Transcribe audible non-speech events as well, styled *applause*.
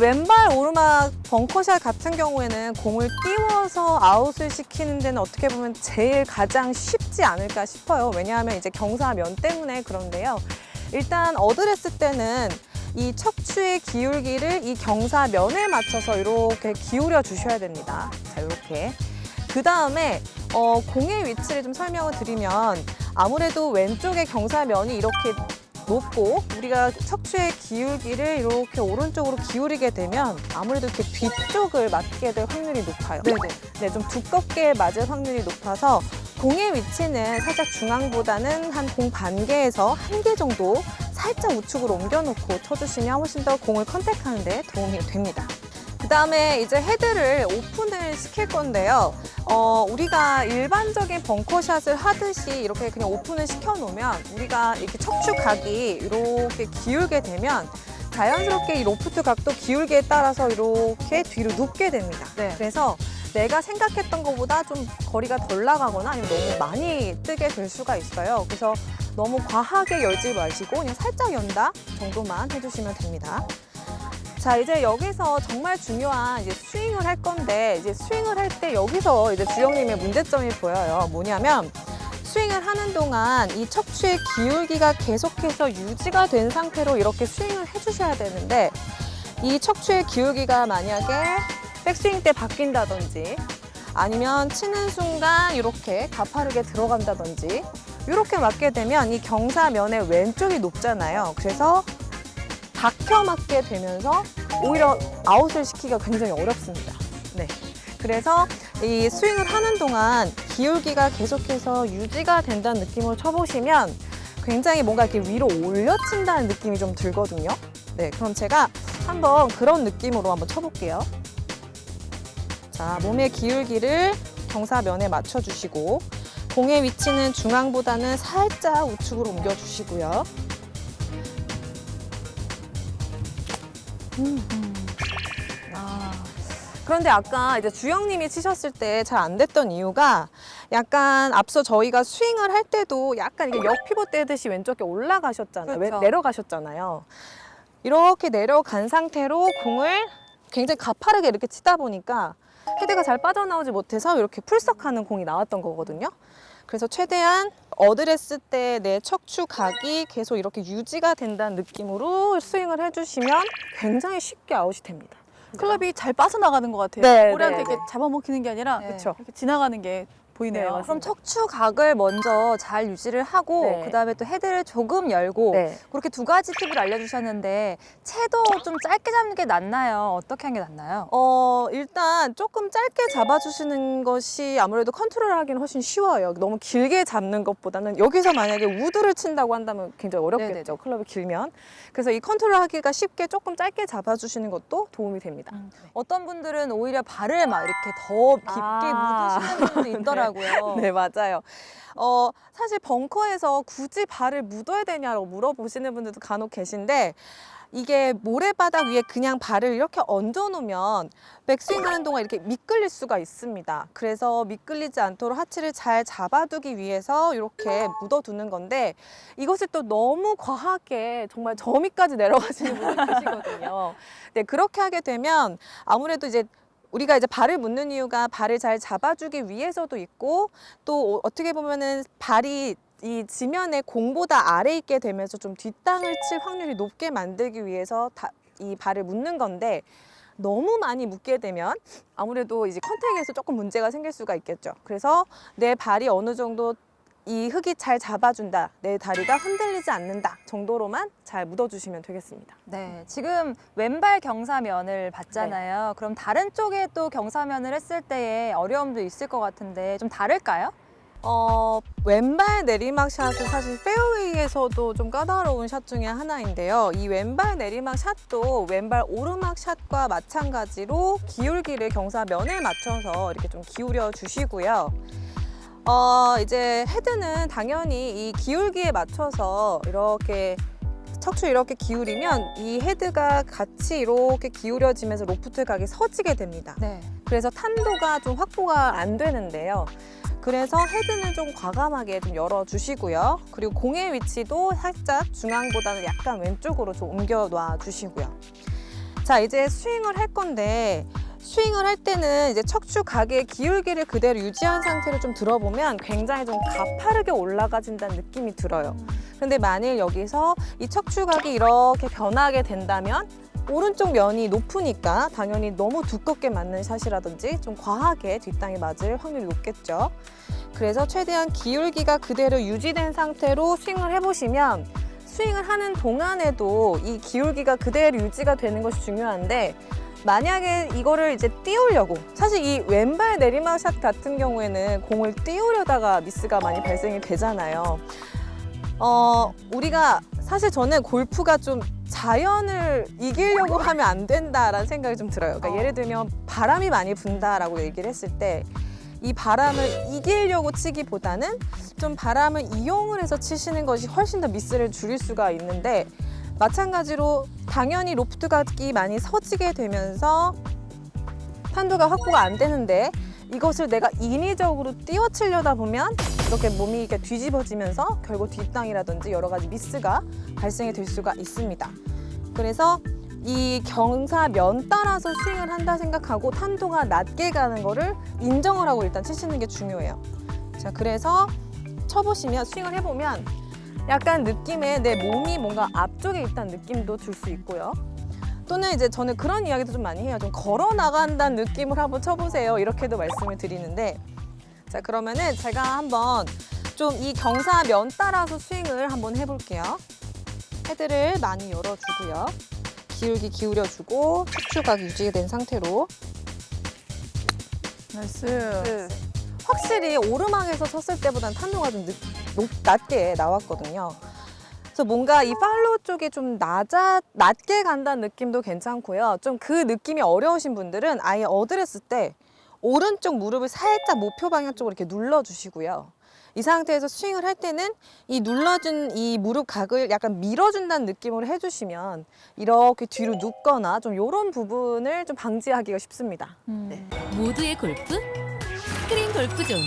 왼발 오르막 벙커샷 같은 경우에는 공을 띄워서 아웃을 시키는 데는 어떻게 보면 제일 가장 쉽지 않을까 싶어요. 왜냐하면 이제 경사면 때문에 그런데요. 일단 어드레스 때는 이 척추의 기울기를 이 경사면에 맞춰서 이렇게 기울여 주셔야 됩니다. 자, 이렇게. 그 다음에 어, 공의 위치를 좀 설명을 드리면 아무래도 왼쪽의 경사면이 이렇게 높고 우리가 척추의 기울기를 이렇게 오른쪽으로 기울이게 되면 아무래도 이렇게 뒤쪽을 맞게 될 확률이 높아요. 네네. 네, 좀 두껍게 맞을 확률이 높아서 공의 위치는 살짝 중앙보다는 한 공 반 개에서 한 개 정도 살짝 우측으로 옮겨놓고 쳐주시면 훨씬 더 공을 컨택하는 데 도움이 됩니다. 그 다음에 이제 헤드를 오픈을 시킬 건데요. 어, 우리가 일반적인 벙커샷을 하듯이 이렇게 그냥 오픈을 시켜놓으면 우리가 이렇게 척추각이 이렇게 기울게 되면 자연스럽게 이 로프트 각도 기울기에 따라서 이렇게 뒤로 눕게 됩니다. 네. 그래서 내가 생각했던 것보다 좀 거리가 덜 나가거나 아니면 너무 많이 뜨게 될 수가 있어요. 그래서 너무 과하게 열지 마시고 그냥 살짝 연다 정도만 해주시면 됩니다. 자 이제 여기서 정말 중요한 이제 스윙을 할 건데 이제 스윙을 할 때 여기서 이제 주영님의 문제점이 보여요. 뭐냐면 스윙을 하는 동안 이 척추의 기울기가 계속해서 유지가 된 상태로 이렇게 스윙을 해주셔야 되는데 이 척추의 기울기가 만약에 백스윙 때 바뀐다든지 아니면 치는 순간 이렇게 가파르게 들어간다든지 이렇게 맞게 되면 이 경사면의 왼쪽이 높잖아요. 그래서 박혀 맞게 되면서 오히려 아웃을 시키기가 굉장히 어렵습니다. 네. 그래서 이 스윙을 하는 동안 기울기가 계속해서 유지가 된다는 느낌으로 쳐보시면 굉장히 뭔가 이렇게 위로 올려 친다는 느낌이 좀 들거든요. 네. 그럼 제가 한번 그런 느낌으로 한번 쳐볼게요. 자, 몸의 기울기를 경사면에 맞춰주시고 공의 위치는 중앙보다는 살짝 우측으로 옮겨주시고요. 그런데 아까 이제 주영님이 치셨을 때 잘 안 됐던 이유가 약간 앞서 저희가 스윙을 할 때도 약간 이게 역 피벗 떼듯이 왼쪽에 올라가셨잖아요. 왜- 그렇죠. 내려가셨잖아요. 이렇게 내려간 상태로 공을 굉장히 가파르게 이렇게 치다 보니까 헤드가 잘 빠져나오지 못해서 이렇게 풀썩하는 공이 나왔던 거거든요. 그래서 최대한 어드레스 때 내 척추 각이 계속 이렇게 유지가 된다는 느낌으로 스윙을 해주시면 굉장히 쉽게 아웃이 됩니다. 클럽이 잘 빠져나가는 것 같아요. 네, 꼬리한테 네, 이렇게 네. 잡아먹히는 게 아니라 네. 그렇죠. 이렇게 지나가는 게 보이네요. 네, 그럼. 척추각을 먼저 잘 유지를 하고 네. 그다음에 또 헤드를 조금 열고 네. 그렇게 두 가지 팁을 알려주셨는데 채도 좀 짧게 잡는 게 낫나요? 어떻게 하는 게 낫나요? 어, 일단 조금 짧게 잡아주시는 것이 아무래도 컨트롤하기는 훨씬 쉬워요. 너무 길게 잡는 것보다는 여기서 만약에 우드를 친다고 한다면 굉장히 어렵겠죠. 네네네. 클럽이 길면. 그래서 이 컨트롤하기가 쉽게 조금 짧게 잡아주시는 것도 도움이 됩니다. 어떤 분들은 오히려 발을 막 이렇게 더 깊게 아. 묻으시는 분도 있더라고요. *laughs* 네, 맞아요. 어, 사실 벙커에서 굳이 발을 묻어야 되냐고 물어보시는 분들도 간혹 계신데 이게 모래바닥 위에 그냥 발을 이렇게 얹어 놓으면 백스윙 하는 동안 이렇게 미끌릴 수가 있습니다. 그래서 미끌리지 않도록 하체를 잘 잡아두기 위해서 이렇게 묻어두는 건데 이것을 또 너무 과하게 정말 저 밑까지 내려가시는 분들 계시거든요. *laughs* 네, 그렇게 하게 되면 아무래도 이제 우리가 이제 발을 묻는 이유가 발을 잘 잡아주기 위해서도 있고 또 어떻게 보면은 발이 이 지면의 공보다 아래 있게 되면서 좀 뒷땅을 칠 확률이 높게 만들기 위해서 다, 이 발을 묻는 건데 너무 많이 묻게 되면 아무래도 이제 컨택에서 조금 문제가 생길 수가 있겠죠. 그래서 내 발이 어느 정도 이 흙이 잘 잡아준다, 내 다리가 흔들리지 않는다 정도로만 잘 묻어주시면 되겠습니다. 네, 지금 왼발 경사면을 봤잖아요. 그럼 다른 쪽에 또 경사면을 했을 때의 어려움도 있을 것 같은데 좀 다를까요? 어, 왼발 내리막 샷은 사실 페어웨이에서도 좀 까다로운 샷 중에 하나인데요. 이 왼발 내리막 샷도 왼발 오르막 샷과 마찬가지로 기울기를 경사면에 맞춰서 이렇게 좀 기울여 주시고요. 어, 이제 헤드는 당연히 이 기울기에 맞춰서 이렇게 척추 이렇게 기울이면 이 헤드가 같이 이렇게 기울여지면서 로프트 각이 서지게 됩니다. 네. 그래서 탄도가 좀 확보가 안 되는데요. 그래서 헤드는 좀 과감하게 좀 열어주시고요. 그리고 공의 위치도 살짝 중앙보다는 약간 왼쪽으로 좀 옮겨 놔 주시고요. 자, 이제 스윙을 할 건데 스윙을 할 때는 이제 척추 각의 기울기를 그대로 유지한 상태로 좀 들어보면 굉장히 좀 가파르게 올라가진다는 느낌이 들어요. 근데 만일 여기서 이 척추각이 이렇게 변하게 된다면 오른쪽 면이 높으니까 당연히 너무 두껍게 맞는 샷이라든지 좀 과하게 뒷땅에 맞을 확률이 높겠죠. 그래서 최대한 기울기가 그대로 유지된 상태로 스윙을 해보시면 스윙을 하는 동안에도 이 기울기가 그대로 유지가 되는 것이 중요한데 만약에 이거를 이제 띄우려고 사실 이 왼발 내리막 샷 같은 경우에는 공을 띄우려다가 미스가 많이 발생이 되잖아요. 어, 우리가 사실 저는 골프가 좀 자연을 이기려고 하면 안 된다라는 생각이 좀 들어요. 그러니까 어. 예를 들면 바람이 많이 분다라고 얘기를 했을 때 이 바람을 이기려고 치기보다는 좀 바람을 이용을 해서 치시는 것이 훨씬 더 미스를 줄일 수가 있는데 마찬가지로 당연히 로프트 각이 많이 서지게 되면서 탄도가 확보가 안 되는데 이것을 내가 인위적으로 띄워치려다 보면 이렇게 몸이 이렇게 뒤집어지면서 결국 뒷땅이라든지 여러 가지 미스가 발생이 될 수가 있습니다. 그래서 이 경사면 따라서 스윙을 한다 생각하고 탄도가 낮게 가는 거를 인정을 하고 일단 치시는 게 중요해요. 자, 그래서 쳐보시면 스윙을 해보면 약간 느낌에 내 몸이 뭔가 앞쪽에 있다는 느낌도 들수 있고요. 또는 이제 저는 그런 이야기도 좀 많이 해요. 좀 걸어 나간다는 느낌을 한번 쳐보세요. 이렇게도 말씀을 드리는데 자 그러면은 제가 한번 좀 이 경사면 따라서 스윙을 한번 해볼게요. 헤드를 많이 열어주고요. 기울기 기울여주고 척추각 유지된 상태로 나이스. 확실히 오르막에서 쳤을 때보다는 탄도가 좀 늦, 높, 낮게 나왔거든요. 그래서 뭔가 이 팔로우 쪽이 좀 낮아, 낮게 간다는 느낌도 괜찮고요. 좀 그 느낌이 어려우신 분들은 아예 어드레스 때 오른쪽 무릎을 살짝 목표 방향 쪽으로 이렇게 눌러주시고요. 이 상태에서 스윙을 할 때는 이 눌러준 이 무릎 각을 약간 밀어준다는 느낌으로 해주시면 이렇게 뒤로 눕거나 좀 이런 부분을 좀 방지하기가 쉽습니다. 음. 네. 모두의 골프 스크린 골프존